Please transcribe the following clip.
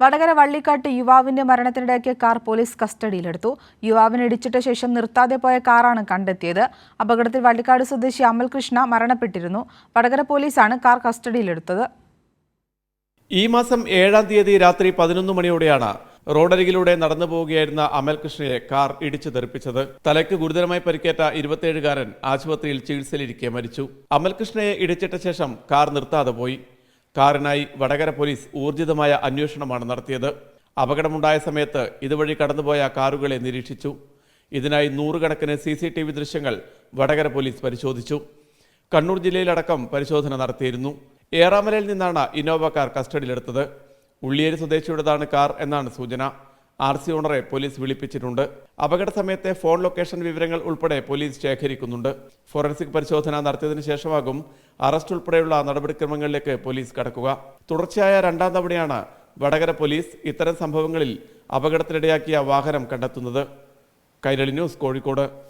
വടകര വള്ളിക്കാട്ട് യുവാവിന്റെ മരണത്തിനിടയ്ക്ക് car police കസ്റ്റഡിയിലെടുത്തു. യുവാവിനെ ഇടിച്ചിട്ട ശേഷം നിർത്താതെ പോയ കാറാണ് കണ്ടെത്തിയത്. അപകടത്തിൽ വള്ളിക്കാട് സ്വദേശി അമൽകൃഷ്ണ മരണപ്പെട്ടിരുന്നു. വടകര പോലീസാണ് കാർ കസ്റ്റഡിയിലെടുത്തത്. ഈ മാസം ഏഴാം തീയതി രാത്രി പതിനൊന്ന് മണിയോടെയാണ് റോഡരികിലൂടെ നടന്നു പോവുകയായിരുന്ന അമൽകൃഷ്ണയെ കാർ ഇടിച്ചു തെറിപ്പിച്ചത്. തലയ്ക്ക് ഗുരുതരമായി പരിക്കേറ്റ ഇരുപത്തിയേഴുകാരൻ ആശുപത്രിയിൽ ചികിത്സയിലിരിക്കെ മരിച്ചു. അമൽകൃഷ്ണയെ ഇടിച്ചിട്ട ശേഷം കാർ നിർത്താതെ പോയി. കാറിനായി വടകര പോലീസ് ഊർജിതമായ അന്വേഷണമാണ് നടത്തിയത്. അപകടമുണ്ടായ സമയത്ത് ഇതുവഴി കടന്നുപോയ കാറുകളെ നിരീക്ഷിച്ചു. ഇതിനായി നൂറുകണക്കിന് സി സി ടി വി ദൃശ്യങ്ങൾ വടകര പോലീസ് പരിശോധിച്ചു. കണ്ണൂർ ജില്ലയിലടക്കം പരിശോധന നടത്തിയിരുന്നു. ഏറാമലയിൽ നിന്നാണ് ഇന്നോവ കാർ കസ്റ്റഡിയിലെടുത്തത്. ഉള്ളിയേരി സ്വദേശിയുടേതാണ് കാർ എന്നാണ് സൂചന. ആർ സി ഓണറെ പോലീസ് വിളിപ്പിച്ചിട്ടുണ്ട്. അപകട സമയത്തെ ഫോൺ ലൊക്കേഷൻ വിവരങ്ങൾ ഉൾപ്പെടെ പോലീസ് ശേഖരിക്കുന്നുണ്ട്. ഫോറൻസിക് പരിശോധന നടത്തിയതിനു ശേഷമാകും അറസ്റ്റ് ഉൾപ്പെടെയുള്ള നടപടിക്രമങ്ങളിലേക്ക് പോലീസ് കടക്കുക. തുടർച്ചയായ രണ്ടാം തവണയാണ് വടകര പോലീസ് ഇത്തരം സംഭവങ്ങളിൽ അപകടത്തിനിടയാക്കിയ വാഹനം കണ്ടെത്തുന്നത്. കൈരളി ന്യൂസ് കോഴിക്കോട്.